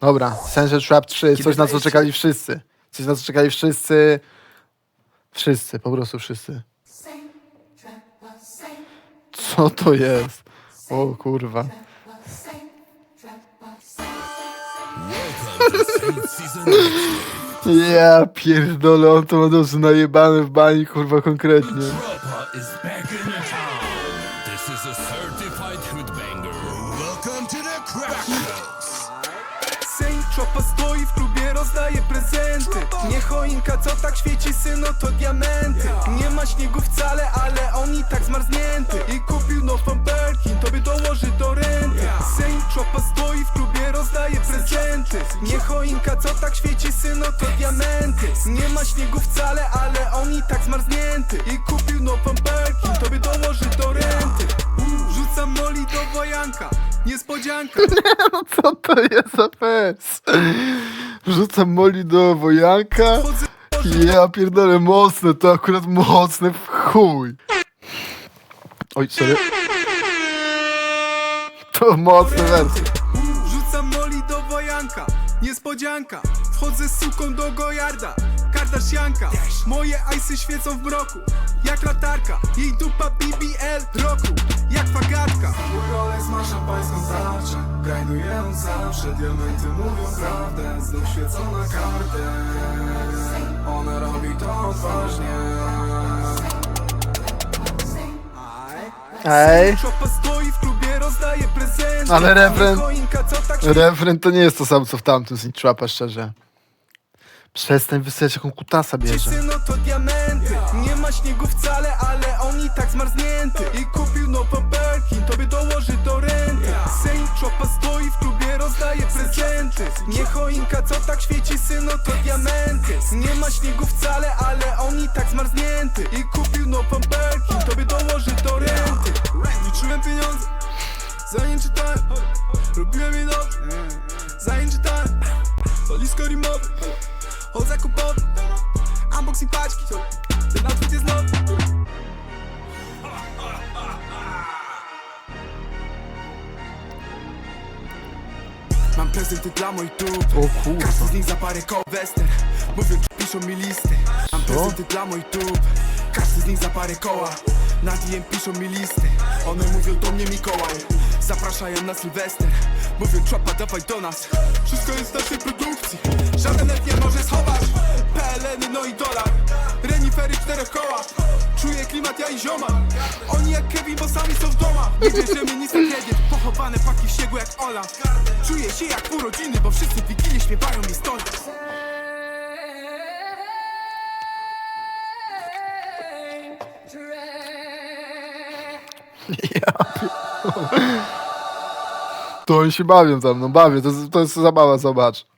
Dobra, Sunset Trap 3, coś na co czekali wszyscy. Coś na co czekali wszyscy. Wszyscy, po prostu wszyscy. Co to jest? O kurwa. Ja pierdolę, on to ma dobrze najebane w bani, kurwa, konkretnie. Welcome to the crack house. Syn Chopa stoi w klubie, rozdaje prezenty. Nie choinka, co tak świeci, syno, to diamenty. Nie ma śniegu wcale, ale on i tak zmarznięty. I kupił nową Birkin, tobie dołoży do renty. Syn Chopa stoi w klubie, rozdaje prezenty. Nie choinka, co tak świeci, syno, to diamenty. Nie ma śniegu wcale, ale on i tak zmarznięty. I kupił nową Birkin, tobie dołoży do renty. Rzucam moli do wojanka, niespodzianka No co to jest za fest? Rzucam moli do wojanka. Ja pierdolę, mocne, to akurat mocne w chuj. Oj, sorry. To mocne wersje. Rzucam moli do wojanka, niespodzianka Wchodzę z suką do gojarda, Kardashianka Moje ajsy świecą w mroku, jak latarka Jej dupa BBL roku, jak fagatka Szampańską tarczę. Grajduję ją zawsze Diamenty mówią prawdę. Znów świecą na kartę. Ona robi to odważnie. Ej, Chopa stoi w klubie, rozdaje prezenty. Ale refren- Choinka, co tak refren to nie jest to samo co w tamtym z Trapa, szczerze. Przestań wysyłać jaką kutasa bierze. Syno to diamenty. Nie ma śniegu wcale, ale on i tak zmarznięty. I kupił nową Birkin, tobie dołoży do co tak świeci, syno to diamenty. Nie ma śniegu wcale, ale on i tak zmarznięty. I kupił nową Birkin, tobie dołoży do renty. Liczyłem pieniądze, zanim czytałem Robiłem mi dobrze, zanim czytałem Walizko rimowe od zakupowy. Unboxing paczki Mam prezenty dla moich dup O kurwa. Każdy z nich za parę koł western Mówią, że piszą mi listy. Mam prezenty dla moich dup Każdy z nich za parę koła. Na DM piszą mi listy. One mówią do mnie Mikołaj. Zapraszają na Sylwester. Mówią, czapa dawaj do nas. Wszystko jest w naszej produkcji. Żaden net nie może schować. PLN no i dolar. Renifery czterech koła Czuję klimat ja i zioma. Oni jak Kevin, bo sami są w domach. Nie bierzemy nic na kredyt Pochowane paki w śniegu jak Ola. Czuję się jak urodziny, bo wszyscy w śpiewają mi stąd. To oni się bawią za mną, bawię, to, to jest zabawa, zobacz.